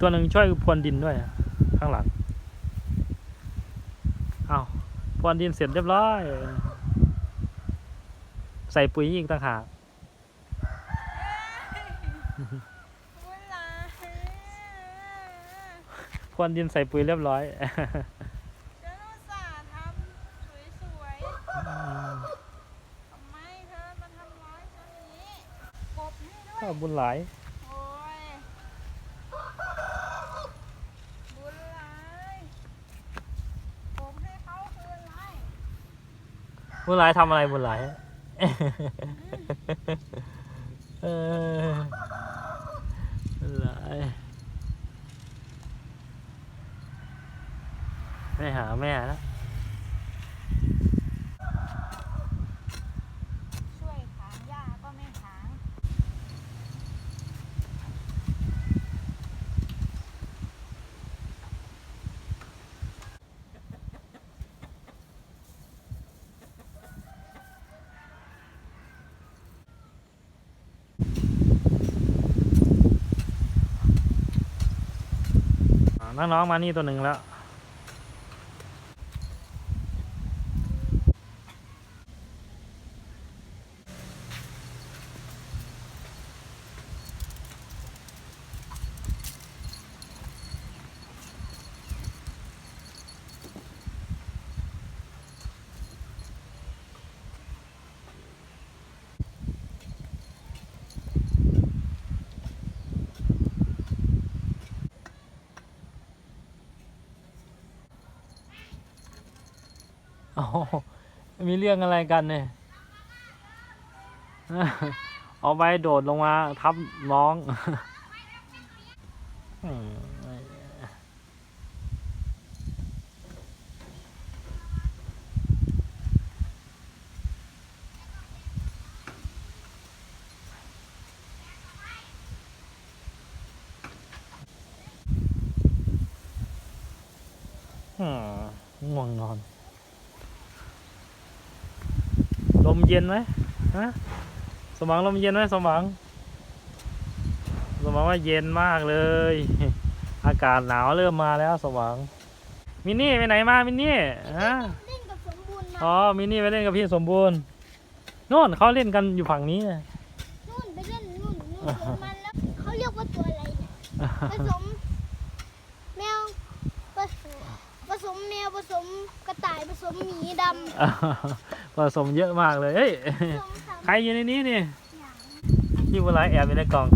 ตัวหนึ่งช่วยพรวนดินด้วยอะข้างหลังเอาพรวนดินเสร็จเรียบร้อย ใส่ปุ๋ยอีกต่างหากบุญหลายพรวนดินใส่ปุ๋ยเรียบร้อยฉันอุตส่าห์ทำสวยๆทำไมเธอมาทำร้ายฉันอย่างนี้กบให้ด้วย ก็บุญหลาย โอ้ย บุญหลายกบให้เขาคืนไร บุญหลายทำอะไรบุญหลายเออบุญหลายไม่หาแม่แล้ว ช่วยถางหญ้าก็ไม่ถาง อ่า น้องๆมานี่ตัวหนึ่งแล้ว โอ้โหมีเรื่องอะไรกันเนี่ยเอาไปโดดลงมาทับน้องอืมง่วงนอน ล มเย็นไหมฮะสมองลมเย็นไหมสมองสมองว่าเย็นมากเลย อากาศหนาวเริ่มมาแล้วสมองมินนี่ไปไหนมามินนี่ฮะเล่นกับสมบูรณ์มาอ๋อมินนี่ไปเล่นกับพี่สมบูรณ์โน่นเขาเล่นกันอยู่ฝั่งนี้นู่นไปเล่นนู่นนู่นสวนมันแล้วเขาเรียกว่าตัวอะไรเนี่ยผสมแมวผสมผสมแมวผสมกระต่ายผสมหมีดำ ผสมเยอะมากเลยเฮ้ยผสมสามใครอยู่ในนี้นี่อย่างพี่บุญร้ายแอบอยู่ในกล่อง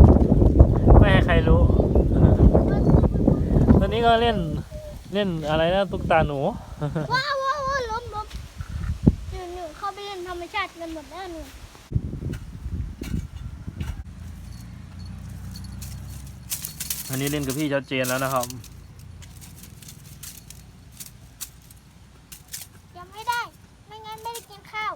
ไม่ให้ใครรู้ ตอนนี้ก็เล่นเล่นอะไรนะตุ๊กตาหนู ว้าวว้าวว้าวล้มล้มหนึ่งหนึ่งเข้าไปเล่นธรรมชาติกันหมดแล้วหนึ่งอันนี้เล่นกับพี่ชัดเจนแล้วนะครับยังไม่ได้ ไม่ไม่ได้กินข้าว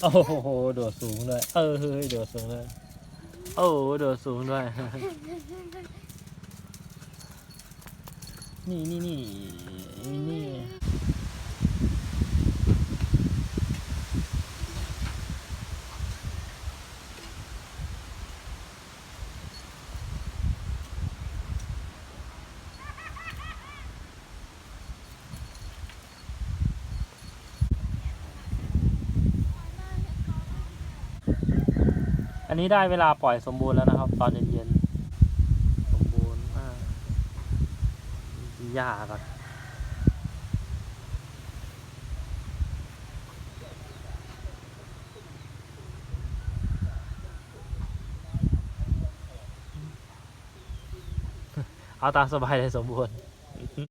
โอ้โห โดดสูงด้วย เออเฮ้ยโดดสูงด้วย โอ้โห โดดสูงด้วย นี่นี่นี่นี่ อั นนี้ได้เวลาปล่อยสมบูรณ์แล้วนะครับ ตอนเย็นๆ สมบูรณ์มากหญ้าก่อนเอาตามสบายเลยสมบูรณ์